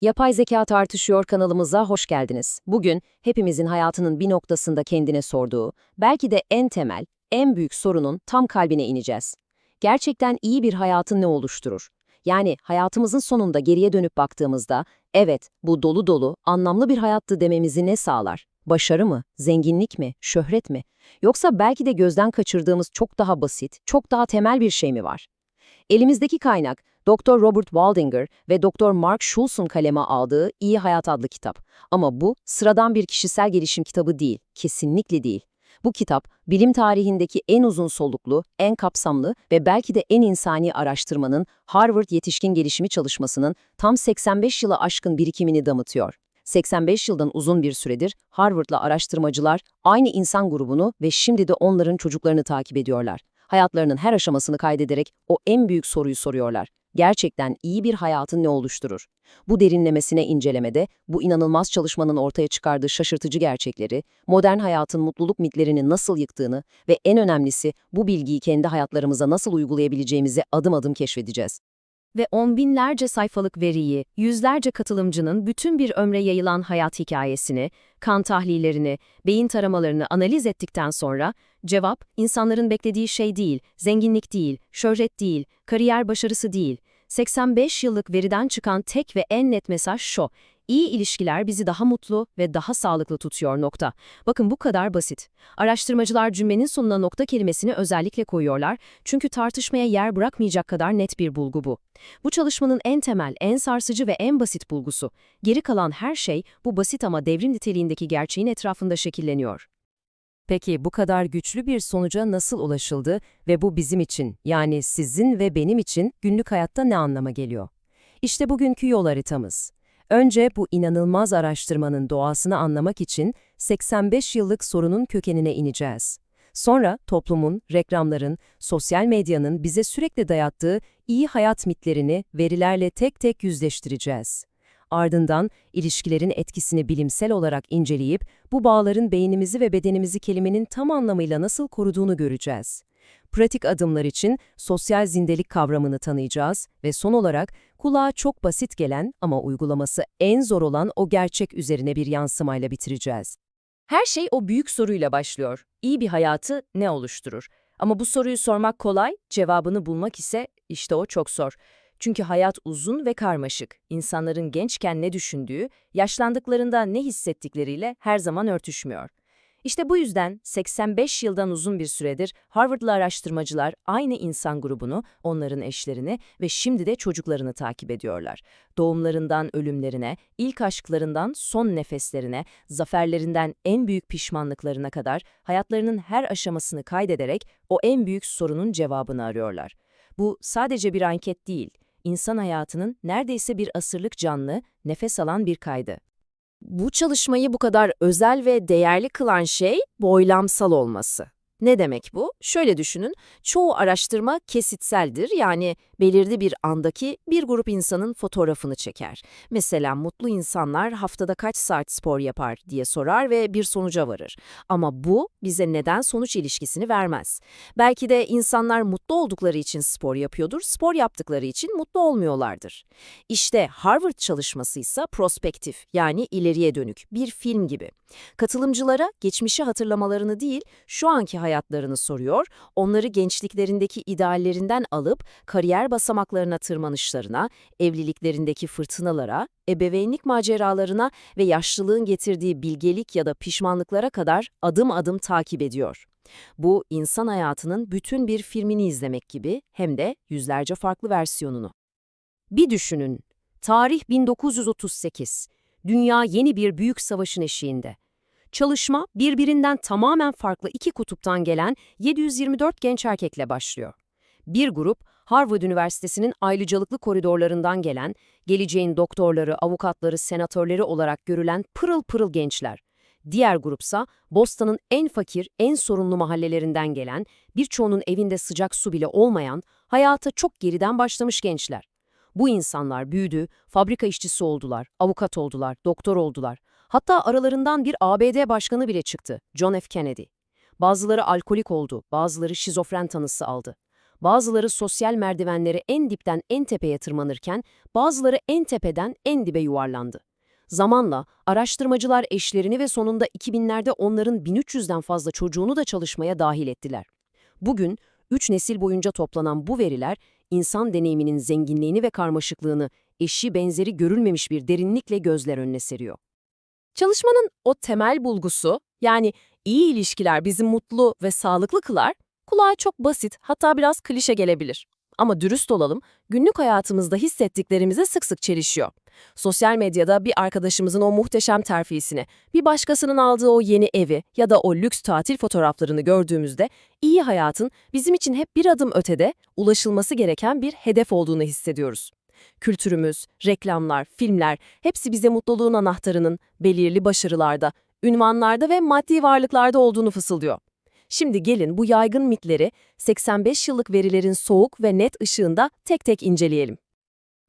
Yapay Zeka Tartışıyor kanalımıza hoş geldiniz. Bugün hepimizin hayatının bir noktasında kendine sorduğu, belki de en temel, en büyük sorunun tam kalbine ineceğiz. Gerçekten iyi bir hayatın ne oluşturur? Yani hayatımızın sonunda geriye dönüp baktığımızda, evet bu dolu dolu, anlamlı bir hayattı dememizi ne sağlar? Başarı mı, zenginlik mi, şöhret mi? Yoksa belki de gözden kaçırdığımız çok daha basit, çok daha temel bir şey mi var? Elimizdeki kaynak, Dr. Robert Waldinger ve Dr. Mark Schultz'un kaleme aldığı İyi Hayat adlı kitap. Ama bu sıradan bir kişisel gelişim kitabı değil, kesinlikle değil. Bu kitap, bilim tarihindeki en uzun soluklu, en kapsamlı ve belki de en insani araştırmanın Harvard Yetişkin Gelişimi Çalışmasının tam 85 yılı aşkın birikimini damıtıyor. 85 yıldan uzun bir süredir Harvard'la araştırmacılar aynı insan grubunu ve şimdi de onların çocuklarını takip ediyorlar. Hayatlarının her aşamasını kaydederek o en büyük soruyu soruyorlar. Gerçekten iyi bir hayatın ne oluşturur? Bu derinlemesine incelemede, bu inanılmaz çalışmanın ortaya çıkardığı şaşırtıcı gerçekleri, modern hayatın mutluluk mitlerini nasıl yıktığını ve en önemlisi bu bilgiyi kendi hayatlarımıza nasıl uygulayabileceğimizi adım adım keşfedeceğiz. Ve on binlerce sayfalık veriyi, yüzlerce katılımcının bütün bir ömre yayılan hayat hikayesini, kan tahlillerini, beyin taramalarını analiz ettikten sonra, cevap, insanların beklediği şey değil, zenginlik değil, şöhret değil, kariyer başarısı değil. 85 yıllık veriden çıkan tek ve en net mesaj şu, iyi ilişkiler bizi daha mutlu ve daha sağlıklı tutuyor nokta. Bakın bu kadar basit. Araştırmacılar cümlenin sonuna nokta kelimesini özellikle koyuyorlar çünkü tartışmaya yer bırakmayacak kadar net bir bulgu bu. Bu çalışmanın en temel, en sarsıcı ve en basit bulgusu. Geri kalan her şey bu basit ama devrim niteliğindeki gerçeğin etrafında şekilleniyor. Peki bu kadar güçlü bir sonuca nasıl ulaşıldı ve bu bizim için, yani sizin ve benim için günlük hayatta ne anlama geliyor? İşte bugünkü yol haritamız. Önce bu inanılmaz araştırmanın doğasını anlamak için 85 yıllık sorunun kökenine ineceğiz. Sonra toplumun, reklamların, sosyal medyanın bize sürekli dayattığı iyi hayat mitlerini verilerle tek tek yüzleştireceğiz. Ardından ilişkilerin etkisini bilimsel olarak inceleyip bu bağların beynimizi ve bedenimizi kelimenin tam anlamıyla nasıl koruduğunu göreceğiz. Pratik adımlar için sosyal zindelik kavramını tanıyacağız ve son olarak kulağa çok basit gelen ama uygulaması en zor olan o gerçek üzerine bir yansımayla bitireceğiz. Her şey o büyük soruyla başlıyor. İyi bir hayatı ne oluşturur? Ama bu soruyu sormak kolay, cevabını bulmak ise işte o çok zor. Çünkü hayat uzun ve karmaşık. İnsanların gençken ne düşündüğü, yaşlandıklarında ne hissettikleriyle her zaman örtüşmüyor. İşte bu yüzden 85 yıldan uzun bir süredir Harvard'lı araştırmacılar aynı insan grubunu, onların eşlerini ve şimdi de çocuklarını takip ediyorlar. Doğumlarından ölümlerine, ilk aşklarından son nefeslerine, zaferlerinden en büyük pişmanlıklarına kadar hayatlarının her aşamasını kaydederek o en büyük sorunun cevabını arıyorlar. Bu sadece bir anket değil, insan hayatının neredeyse bir asırlık canlı, nefes alan bir kaydı. Bu çalışmayı bu kadar özel ve değerli kılan şey boylamsal olması. Ne demek bu? Şöyle düşünün, çoğu araştırma kesitseldir yani belirli bir andaki bir grup insanın fotoğrafını çeker. Mesela mutlu insanlar haftada kaç saat spor yapar diye sorar ve bir sonuca varır. Ama bu bize neden-sonuç ilişkisini vermez. Belki de insanlar mutlu oldukları için spor yapıyordur, spor yaptıkları için mutlu olmuyorlardır. İşte Harvard çalışması ise prospektif yani ileriye dönük bir film gibi. Katılımcılara geçmişi hatırlamalarını değil, şu anki hayatlarını soruyor, onları gençliklerindeki ideallerinden alıp kariyer basamaklarına tırmanışlarına, evliliklerindeki fırtınalara, ebeveynlik maceralarına ve yaşlılığın getirdiği bilgelik ya da pişmanlıklara kadar adım adım takip ediyor. Bu, insan hayatının bütün bir filmini izlemek gibi hem de yüzlerce farklı versiyonunu. Bir düşünün, tarih 1938, dünya yeni bir büyük savaşın eşiğinde. Çalışma birbirinden tamamen farklı iki kutuptan gelen 724 genç erkekle başlıyor. Bir grup Harvard Üniversitesi'nin ayrıcalıklı koridorlarından gelen, geleceğin doktorları, avukatları, senatörleri olarak görülen pırıl pırıl gençler. Diğer grupsa Boston'ın en fakir, en sorunlu mahallelerinden gelen, birçoğunun evinde sıcak su bile olmayan, hayata çok geriden başlamış gençler. Bu insanlar büyüdü, fabrika işçisi oldular, avukat oldular, doktor oldular. Hatta aralarından bir ABD başkanı bile çıktı, John F. Kennedy. Bazıları alkolik oldu, bazıları şizofren tanısı aldı. Bazıları sosyal merdivenleri en dipten en tepeye tırmanırken, bazıları en tepeden en dibe yuvarlandı. Zamanla araştırmacılar eşlerini ve sonunda 2000'lerde onların 1300'den fazla çocuğunu da çalışmaya dahil ettiler. Bugün 3 nesil boyunca toplanan bu veriler insan deneyiminin zenginliğini ve karmaşıklığını eşi benzeri görülmemiş bir derinlikle gözler önüne seriyor. Çalışmanın o temel bulgusu, yani iyi ilişkiler bizi mutlu ve sağlıklı kılar, kulağa çok basit, hatta biraz klişe gelebilir. Ama dürüst olalım, günlük hayatımızda hissettiklerimize sık sık çelişiyor. Sosyal medyada bir arkadaşımızın o muhteşem terfisini, bir başkasının aldığı o yeni evi ya da o lüks tatil fotoğraflarını gördüğümüzde iyi hayatın bizim için hep bir adım ötede ulaşılması gereken bir hedef olduğunu hissediyoruz. Kültürümüz, reklamlar, filmler hepsi bize mutluluğun anahtarının belirli başarılarda, ünvanlarda ve maddi varlıklarda olduğunu fısıldıyor. Şimdi gelin bu yaygın mitleri 85 yıllık verilerin soğuk ve net ışığında tek tek inceleyelim.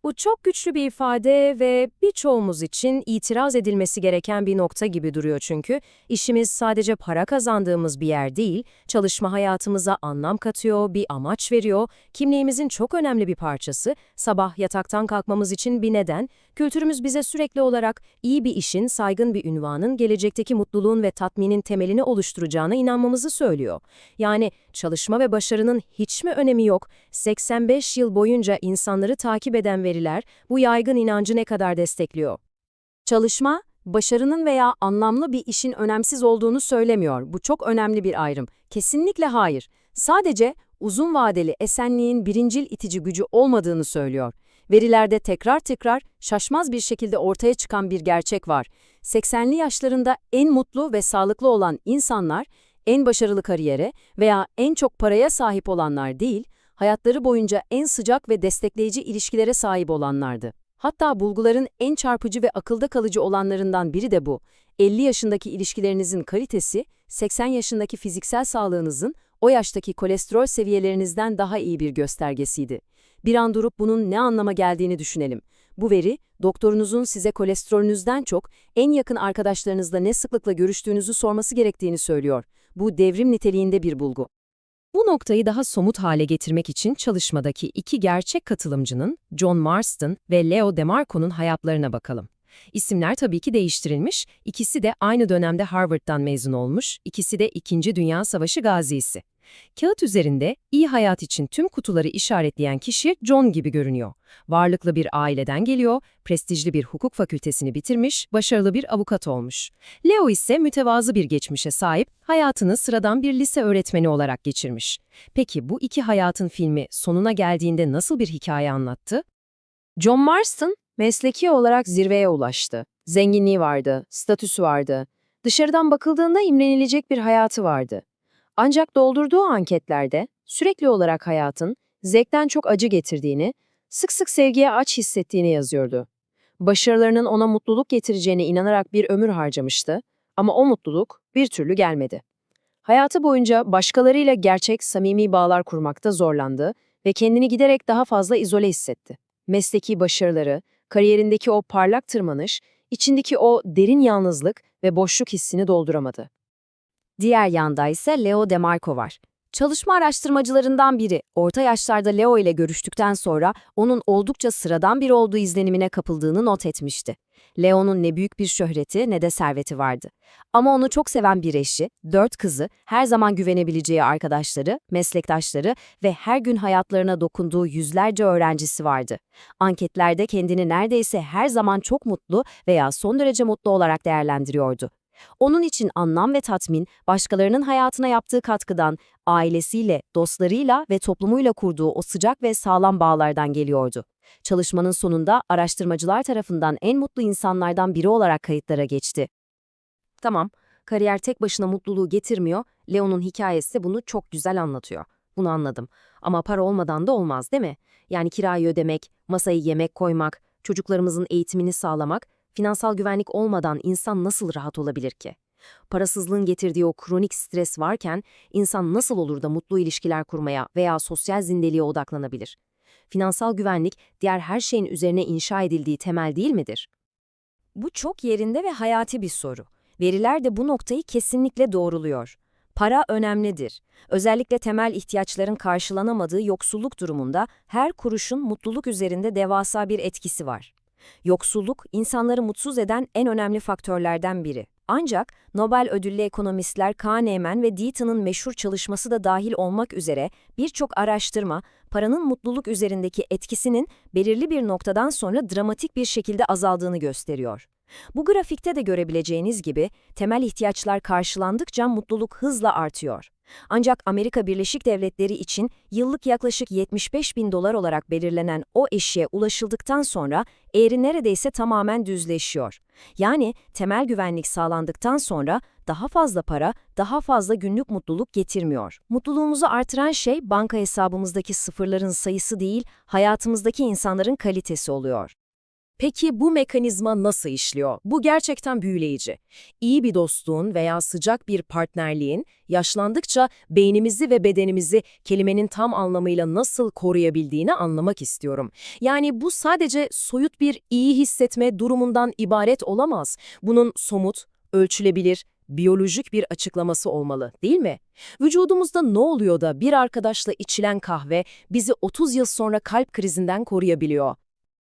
Bu çok güçlü bir ifade ve birçoğumuz için itiraz edilmesi gereken bir nokta gibi duruyor çünkü işimiz sadece para kazandığımız bir yer değil, çalışma hayatımıza anlam katıyor, bir amaç veriyor, kimliğimizin çok önemli bir parçası, sabah yataktan kalkmamız için bir neden, kültürümüz bize sürekli olarak iyi bir işin, saygın bir ünvanın, gelecekteki mutluluğun ve tatminin temelini oluşturacağına inanmamızı söylüyor. Yani çalışma ve başarının hiç mi önemi yok? 85 yıl boyunca insanları takip eden veriler bu yaygın inancı ne kadar destekliyor? Çalışma, başarının veya anlamlı bir işin önemsiz olduğunu söylemiyor. Bu çok önemli bir ayrım. Kesinlikle hayır. Sadece uzun vadeli esenliğin birincil itici gücü olmadığını söylüyor. Verilerde tekrar tekrar şaşmaz bir şekilde ortaya çıkan bir gerçek var. 80'li yaşlarında en mutlu ve sağlıklı olan insanlar, en başarılı kariyere veya en çok paraya sahip olanlar değil, hayatları boyunca en sıcak ve destekleyici ilişkilere sahip olanlardı. Hatta bulguların en çarpıcı ve akılda kalıcı olanlarından biri de bu. 50 yaşındaki ilişkilerinizin kalitesi, 80 yaşındaki fiziksel sağlığınızın o yaştaki kolesterol seviyelerinizden daha iyi bir göstergesiydi. Bir an durup bunun ne anlama geldiğini düşünelim. Bu veri, doktorunuzun size kolesterolünüzden çok en yakın arkadaşlarınızla ne sıklıkla görüştüğünüzü sorması gerektiğini söylüyor. Bu devrim niteliğinde bir bulgu. Bu noktayı daha somut hale getirmek için çalışmadaki iki gerçek katılımcının John Marston ve Leo DeMarco'nun hayatlarına bakalım. İsimler tabii ki değiştirilmiş, ikisi de aynı dönemde Harvard'dan mezun olmuş, ikisi de İkinci Dünya Savaşı gazisi. Kağıt üzerinde iyi hayat için tüm kutuları işaretleyen kişi John gibi görünüyor. Varlıklı bir aileden geliyor, prestijli bir hukuk fakültesini bitirmiş, başarılı bir avukat olmuş. Leo ise mütevazı bir geçmişe sahip, hayatını sıradan bir lise öğretmeni olarak geçirmiş. Peki bu iki hayatın filmi sonuna geldiğinde nasıl bir hikaye anlattı? John Marston mesleki olarak zirveye ulaştı. Zenginliği vardı, statüsü vardı. Dışarıdan bakıldığında imrenilecek bir hayatı vardı. Ancak doldurduğu anketlerde sürekli olarak hayatın zevkten çok acı getirdiğini, sık sık sevgiye aç hissettiğini yazıyordu. Başarılarının ona mutluluk getireceğine inanarak bir ömür harcamıştı ama o mutluluk bir türlü gelmedi. Hayatı boyunca başkalarıyla gerçek, samimi bağlar kurmakta zorlandı ve kendini giderek daha fazla izole hissetti. Mesleki başarıları, kariyerindeki o parlak tırmanış, içindeki o derin yalnızlık ve boşluk hissini dolduramadı. Diğer yanda ise Leo DeMarco var. Çalışma araştırmacılarından biri, orta yaşlarda Leo ile görüştükten sonra onun oldukça sıradan biri olduğu izlenimine kapıldığını not etmişti. Leo'nun ne büyük bir şöhreti ne de serveti vardı. Ama onu çok seven bir eşi, dört kızı, her zaman güvenebileceği arkadaşları, meslektaşları ve her gün hayatlarına dokunduğu yüzlerce öğrencisi vardı. Anketlerde kendini neredeyse her zaman çok mutlu veya son derece mutlu olarak değerlendiriyordu. Onun için anlam ve tatmin, başkalarının hayatına yaptığı katkıdan, ailesiyle, dostlarıyla ve toplumuyla kurduğu o sıcak ve sağlam bağlardan geliyordu. Çalışmanın sonunda araştırmacılar tarafından en mutlu insanlardan biri olarak kayıtlara geçti. Tamam, kariyer tek başına mutluluğu getirmiyor, Leo'nun hikayesi bunu çok güzel anlatıyor. Bunu anladım. Ama para olmadan da olmaz değil mi? Yani kirayı ödemek, masayı yemek koymak, çocuklarımızın eğitimini sağlamak, Finansal güvenlik olmadan insan nasıl rahat olabilir ki? Parasızlığın getirdiği o kronik stres varken insan nasıl olur da mutlu ilişkiler kurmaya veya sosyal zindeliğe odaklanabilir? Finansal güvenlik diğer her şeyin üzerine inşa edildiği temel değil midir? Bu çok yerinde ve hayati bir soru. Veriler de bu noktayı kesinlikle doğruluyor. Para önemlidir. Özellikle temel ihtiyaçların karşılanamadığı yoksulluk durumunda her kuruşun mutluluk üzerinde devasa bir etkisi var. Yoksulluk, insanları mutsuz eden en önemli faktörlerden biri. Ancak Nobel ödüllü ekonomistler Kahneman ve Deaton'ın meşhur çalışması da dahil olmak üzere birçok araştırma, paranın mutluluk üzerindeki etkisinin belirli bir noktadan sonra dramatik bir şekilde azaldığını gösteriyor. Bu grafikte de görebileceğiniz gibi temel ihtiyaçlar karşılandıkça mutluluk hızla artıyor. Ancak Amerika Birleşik Devletleri için yıllık yaklaşık 75 bin dolar olarak belirlenen o eşiğe ulaşıldıktan sonra eğri neredeyse tamamen düzleşiyor. Yani temel güvenlik sağlandıktan sonra daha fazla para, daha fazla günlük mutluluk getirmiyor. Mutluluğumuzu artıran şey banka hesabımızdaki sıfırların sayısı değil, hayatımızdaki insanların kalitesi oluyor. Peki bu mekanizma nasıl işliyor? Bu gerçekten büyüleyici. İyi bir dostluğun veya sıcak bir partnerliğin yaşlandıkça beynimizi ve bedenimizi kelimenin tam anlamıyla nasıl koruyabildiğini anlamak istiyorum. Yani bu sadece soyut bir iyi hissetme durumundan ibaret olamaz. Bunun somut, ölçülebilir, biyolojik bir açıklaması olmalı, değil mi? Vücudumuzda ne oluyor da bir arkadaşla içilen kahve bizi 30 yıl sonra kalp krizinden koruyabiliyor?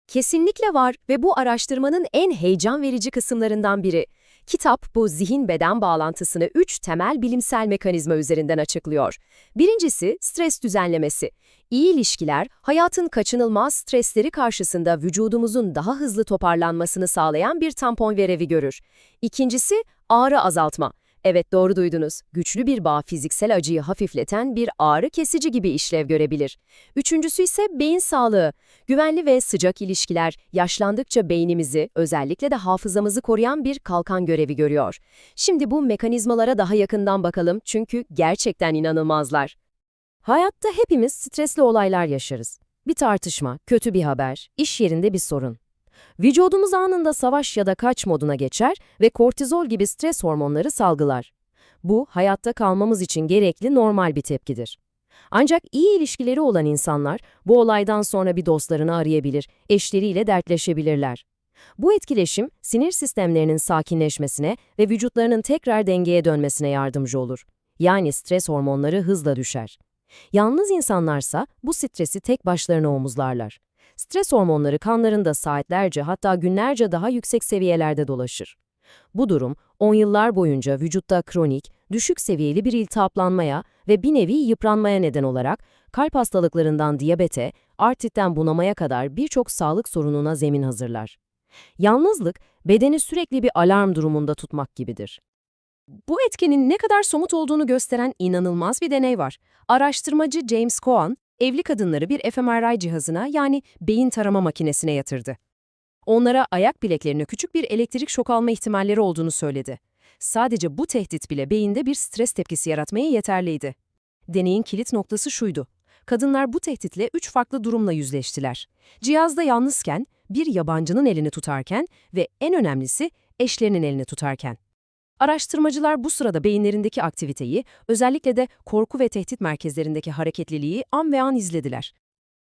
Kesinlikle var ve bu araştırmanın en heyecan verici kısımlarından biri. Kitap bu zihin-beden bağlantısını üç temel bilimsel mekanizma üzerinden açıklıyor. Birincisi stres düzenlemesi. İyi ilişkiler, hayatın kaçınılmaz stresleri karşısında vücudumuzun daha hızlı toparlanmasını sağlayan bir tampon görevi görür. İkincisi ağrı azaltma. Evet doğru duydunuz. Güçlü bir bağ fiziksel acıyı hafifleten bir ağrı kesici gibi işlev görebilir. Üçüncüsü ise beyin sağlığı. Güvenli ve sıcak ilişkiler yaşlandıkça beynimizi, özellikle de hafızamızı koruyan bir kalkan görevi görüyor. Şimdi bu mekanizmalara daha yakından bakalım çünkü gerçekten inanılmazlar. Hayatta hepimiz stresli olaylar yaşarız. Bir tartışma, kötü bir haber, iş yerinde bir sorun. Vücudumuz anında savaş ya da kaç moduna geçer ve kortizol gibi stres hormonları salgılar. Bu, hayatta kalmamız için gerekli normal bir tepkidir. Ancak iyi ilişkileri olan insanlar bu olaydan sonra bir dostlarını arayabilir, eşleriyle dertleşebilirler. Bu etkileşim sinir sistemlerinin sakinleşmesine ve vücutlarının tekrar dengeye dönmesine yardımcı olur. Yani stres hormonları hızla düşer. Yalnız insanlarsa bu stresi tek başlarına omuzlarlar. Stres hormonları kanlarında saatlerce hatta günlerce daha yüksek seviyelerde dolaşır. Bu durum, on yıllar boyunca vücutta kronik, düşük seviyeli bir iltihaplanmaya ve bir nevi yıpranmaya neden olarak kalp hastalıklarından diyabete, artritten bunamaya kadar birçok sağlık sorununa zemin hazırlar. Yalnızlık, bedeni sürekli bir alarm durumunda tutmak gibidir. Bu etkenin ne kadar somut olduğunu gösteren inanılmaz bir deney var. Araştırmacı James Cohen, evli kadınları bir fMRI cihazına yani beyin tarama makinesine yatırdı. Onlara ayak bileklerine küçük bir elektrik şok alma ihtimalleri olduğunu söyledi. Sadece bu tehdit bile beyinde bir stres tepkisi yaratmaya yeterliydi. Deneyin kilit noktası şuydu. Kadınlar bu tehditle üç farklı durumla yüzleştiler. Cihazda yalnızken, bir yabancının elini tutarken ve en önemlisi eşlerinin elini tutarken. Araştırmacılar bu sırada beyinlerindeki aktiviteyi, özellikle de korku ve tehdit merkezlerindeki hareketliliği an ve an izlediler.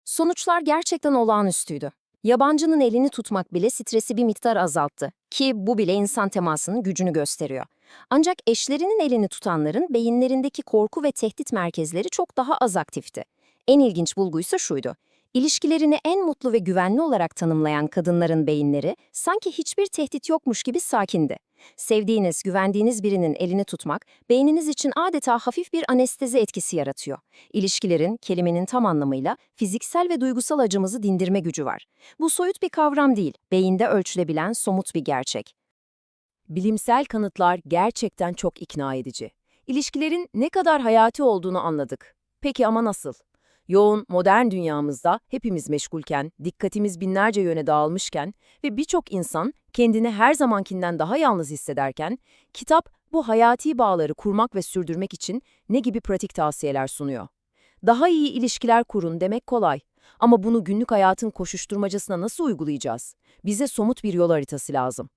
Sonuçlar gerçekten olağanüstüydü. Yabancının elini tutmak bile stresi bir miktar azalttı ki bu bile insan temasının gücünü gösteriyor. Ancak eşlerinin elini tutanların beyinlerindeki korku ve tehdit merkezleri çok daha az aktifti. En ilginç bulguysa şuydu. İlişkilerini en mutlu ve güvenli olarak tanımlayan kadınların beyinleri sanki hiçbir tehdit yokmuş gibi sakindi. Sevdiğiniz, güvendiğiniz birinin elini tutmak, beyniniz için adeta hafif bir anestezi etkisi yaratıyor. İlişkilerin, kelimenin tam anlamıyla fiziksel ve duygusal acımızı dindirme gücü var. Bu soyut bir kavram değil, beyinde ölçülebilen somut bir gerçek. Bilimsel kanıtlar gerçekten çok ikna edici. İlişkilerin ne kadar hayati olduğunu anladık. Peki ama nasıl? Yoğun, modern dünyamızda hepimiz meşgulken, dikkatimiz binlerce yöne dağılmışken ve birçok insan kendini her zamankinden daha yalnız hissederken, kitap bu hayati bağları kurmak ve sürdürmek için ne gibi pratik tavsiyeler sunuyor? Daha iyi ilişkiler kurun demek kolay. Ama bunu günlük hayatın koşuşturmacasına nasıl uygulayacağız? Bize somut bir yol haritası lazım.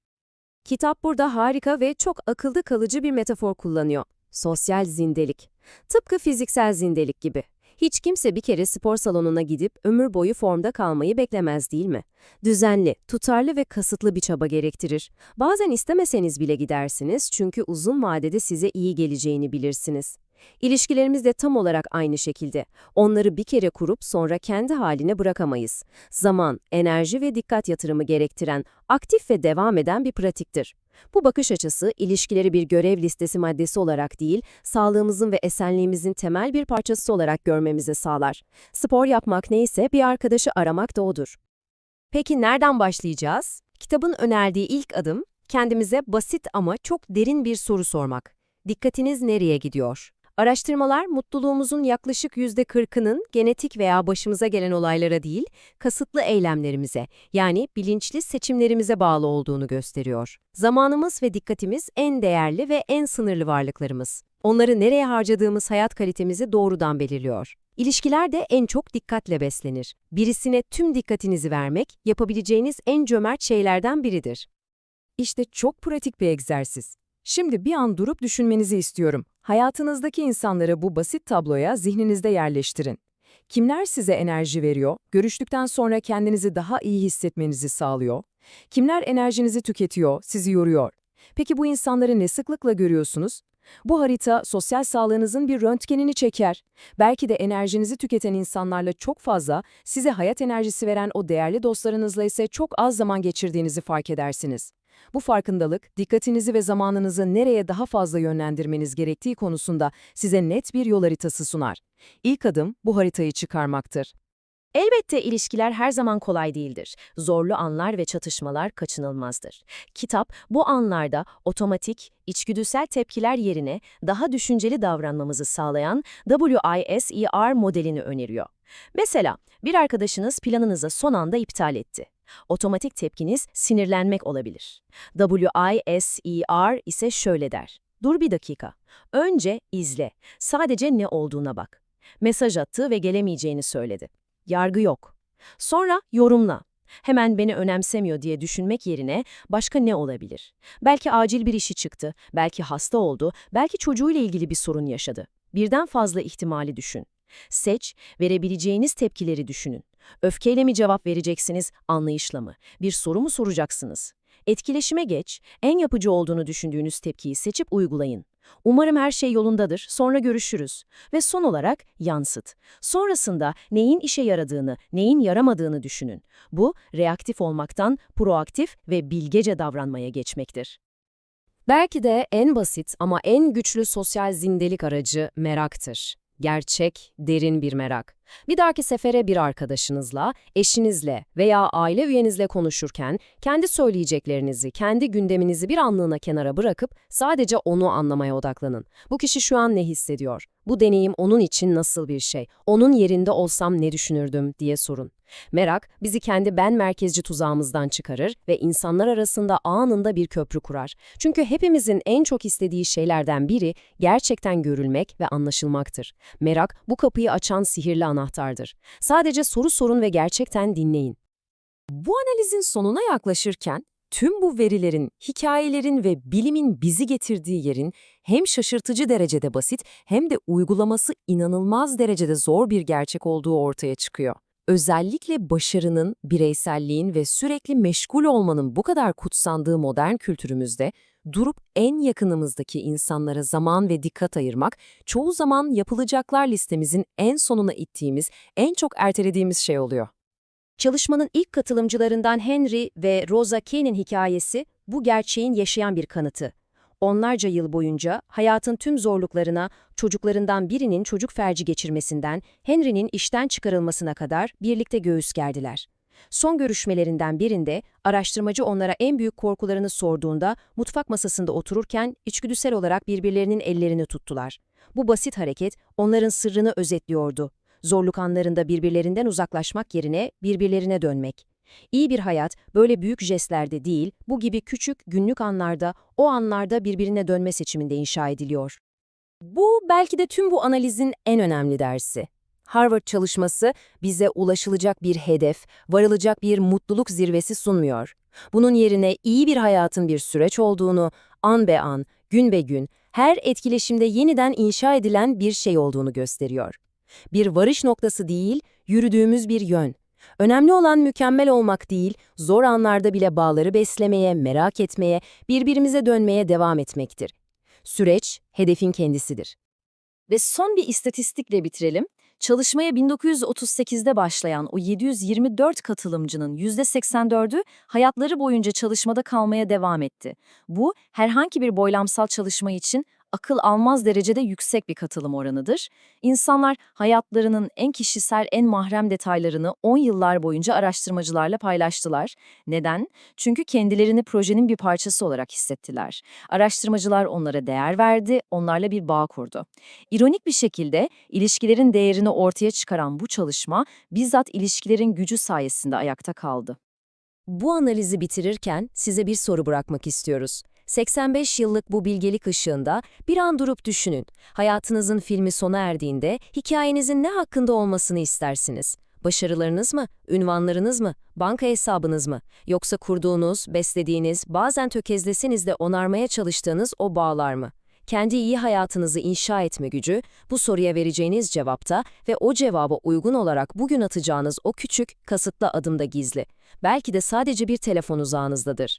Kitap burada harika ve çok akılda kalıcı bir metafor kullanıyor. Sosyal zindelik. Tıpkı fiziksel zindelik gibi. Hiç kimse bir kere spor salonuna gidip ömür boyu formda kalmayı beklemez değil mi? Düzenli, tutarlı ve kasıtlı bir çaba gerektirir. Bazen istemeseniz bile gidersiniz çünkü uzun vadede size iyi geleceğini bilirsiniz. İlişkilerimiz de tam olarak aynı şekilde. Onları bir kere kurup sonra kendi haline bırakamayız. Zaman, enerji ve dikkat yatırımı gerektiren, aktif ve devam eden bir pratiktir. Bu bakış açısı ilişkileri bir görev listesi maddesi olarak değil, sağlığımızın ve esenliğimizin temel bir parçası olarak görmemizi sağlar. Spor yapmak neyse bir arkadaşı aramak da odur. Peki nereden başlayacağız? Kitabın önerdiği ilk adım, kendimize basit ama çok derin bir soru sormak. Dikkatiniz nereye gidiyor? Araştırmalar mutluluğumuzun yaklaşık %40'ının genetik veya başımıza gelen olaylara değil, kasıtlı eylemlerimize, yani bilinçli seçimlerimize bağlı olduğunu gösteriyor. Zamanımız ve dikkatimiz en değerli ve en sınırlı varlıklarımız. Onları nereye harcadığımız hayat kalitemizi doğrudan belirliyor. İlişkiler de en çok dikkatle beslenir. Birisine tüm dikkatinizi vermek, yapabileceğiniz en cömert şeylerden biridir. İşte çok pratik bir egzersiz. Şimdi bir an durup düşünmenizi istiyorum. Hayatınızdaki insanları bu basit tabloya zihninizde yerleştirin. Kimler size enerji veriyor, görüştükten sonra kendinizi daha iyi hissetmenizi sağlıyor? Kimler enerjinizi tüketiyor, sizi yoruyor? Peki bu insanları ne sıklıkla görüyorsunuz? Bu harita sosyal sağlığınızın bir röntgenini çeker. Belki de enerjinizi tüketen insanlarla çok fazla, size hayat enerjisi veren o değerli dostlarınızla ise çok az zaman geçirdiğinizi fark edersiniz. Bu farkındalık, dikkatinizi ve zamanınızı nereye daha fazla yönlendirmeniz gerektiği konusunda size net bir yol haritası sunar. İlk adım bu haritayı çıkarmaktır. Elbette ilişkiler her zaman kolay değildir. Zorlu anlar ve çatışmalar kaçınılmazdır. Kitap bu anlarda otomatik, içgüdüsel tepkiler yerine daha düşünceli davranmamızı sağlayan WISER modelini öneriyor. Mesela bir arkadaşınız planınızı son anda iptal etti. Otomatik tepkiniz sinirlenmek olabilir. WISER ise şöyle der. Dur bir dakika. Önce izle. Sadece ne olduğuna bak. Mesaj attı ve gelemeyeceğini söyledi. Yargı yok. Sonra yorumla. Hemen beni önemsemiyor diye düşünmek yerine başka ne olabilir? Belki acil bir işi çıktı, belki hasta oldu, belki çocuğuyla ilgili bir sorun yaşadı. Birden fazla ihtimali düşün. Seç, verebileceğiniz tepkileri düşünün. Öfkeyle mi cevap vereceksiniz, anlayışla mı? Bir soru mu soracaksınız? Etkileşime geç, en yapıcı olduğunu düşündüğünüz tepkiyi seçip uygulayın. Umarım her şey yolundadır, sonra görüşürüz. Ve son olarak yansıt. Sonrasında neyin işe yaradığını, neyin yaramadığını düşünün. Bu, reaktif olmaktan proaktif ve bilgece davranmaya geçmektir. Belki de en basit ama en güçlü sosyal zindelik aracı meraktır. Gerçek, derin bir merak. Bir dahaki sefere bir arkadaşınızla, eşinizle veya aile üyenizle konuşurken kendi söyleyeceklerinizi, kendi gündeminizi bir anlığına kenara bırakıp sadece onu anlamaya odaklanın. Bu kişi şu an ne hissediyor? Bu deneyim onun için nasıl bir şey? Onun yerinde olsam ne düşünürdüm diye sorun. Merak, bizi kendi ben merkezci tuzağımızdan çıkarır ve insanlar arasında anında bir köprü kurar. Çünkü hepimizin en çok istediği şeylerden biri gerçekten görülmek ve anlaşılmaktır. Merak, bu kapıyı açan sihirli anahtardır. Sadece soru sorun ve gerçekten dinleyin. Bu analizin sonuna yaklaşırken, tüm bu verilerin, hikayelerin ve bilimin bizi getirdiği yerin hem şaşırtıcı derecede basit hem de uygulaması inanılmaz derecede zor bir gerçek olduğu ortaya çıkıyor. Özellikle başarının, bireyselliğin ve sürekli meşgul olmanın bu kadar kutsandığı modern kültürümüzde durup en yakınımızdaki insanlara zaman ve dikkat ayırmak çoğu zaman yapılacaklar listemizin en sonuna ittiğimiz, en çok ertelediğimiz şey oluyor. Çalışmanın ilk katılımcılarından Henry ve Rosa Kay'nin hikayesi bu gerçeğin yaşayan bir kanıtı. Onlarca yıl boyunca hayatın tüm zorluklarına, çocuklarından birinin çocuk felci geçirmesinden Henry'nin işten çıkarılmasına kadar birlikte göğüs gerdiler. Son görüşmelerinden birinde araştırmacı onlara en büyük korkularını sorduğunda mutfak masasında otururken içgüdüsel olarak birbirlerinin ellerini tuttular. Bu basit hareket onların sırrını özetliyordu. Zorluk anlarında birbirlerinden uzaklaşmak yerine birbirlerine dönmek. İyi bir hayat böyle büyük jestlerde değil, bu gibi küçük günlük anlarda, o anlarda birbirine dönme seçiminde inşa ediliyor. Bu belki de tüm bu analizin en önemli dersi. Harvard çalışması bize ulaşılacak bir hedef, varılacak bir mutluluk zirvesi sunmuyor. Bunun yerine iyi bir hayatın bir süreç olduğunu, an be an, gün be gün, her etkileşimde yeniden inşa edilen bir şey olduğunu gösteriyor. Bir varış noktası değil, yürüdüğümüz bir yön. Önemli olan mükemmel olmak değil, zor anlarda bile bağları beslemeye, merak etmeye, birbirimize dönmeye devam etmektir. Süreç, hedefin kendisidir. Ve son bir istatistikle bitirelim. Çalışmaya 1938'de başlayan o 724 katılımcının %84'ü hayatları boyunca çalışmada kalmaya devam etti. Bu herhangi bir boylamsal çalışma için akıl almaz derecede yüksek bir katılım oranıdır. İnsanlar hayatlarının en kişisel, en mahrem detaylarını 10 yıllar boyunca araştırmacılarla paylaştılar. Neden? Çünkü kendilerini projenin bir parçası olarak hissettiler. Araştırmacılar onlara değer verdi, onlarla bir bağ kurdu. İronik bir şekilde ilişkilerin değerini ortaya çıkaran bu çalışma bizzat ilişkilerin gücü sayesinde ayakta kaldı. Bu analizi bitirirken size bir soru bırakmak istiyoruz. 85 yıllık bu bilgelik ışığında bir an durup düşünün. Hayatınızın filmi sona erdiğinde hikayenizin ne hakkında olmasını istersiniz? Başarılarınız mı? Ünvanlarınız mı? Banka hesabınız mı? Yoksa kurduğunuz, beslediğiniz, bazen tökezleseniz de onarmaya çalıştığınız o bağlar mı? Kendi iyi hayatınızı inşa etme gücü, bu soruya vereceğiniz cevapta ve o cevaba uygun olarak bugün atacağınız o küçük, kasıtlı adımda gizli. Belki de sadece bir telefon uzağınızdadır.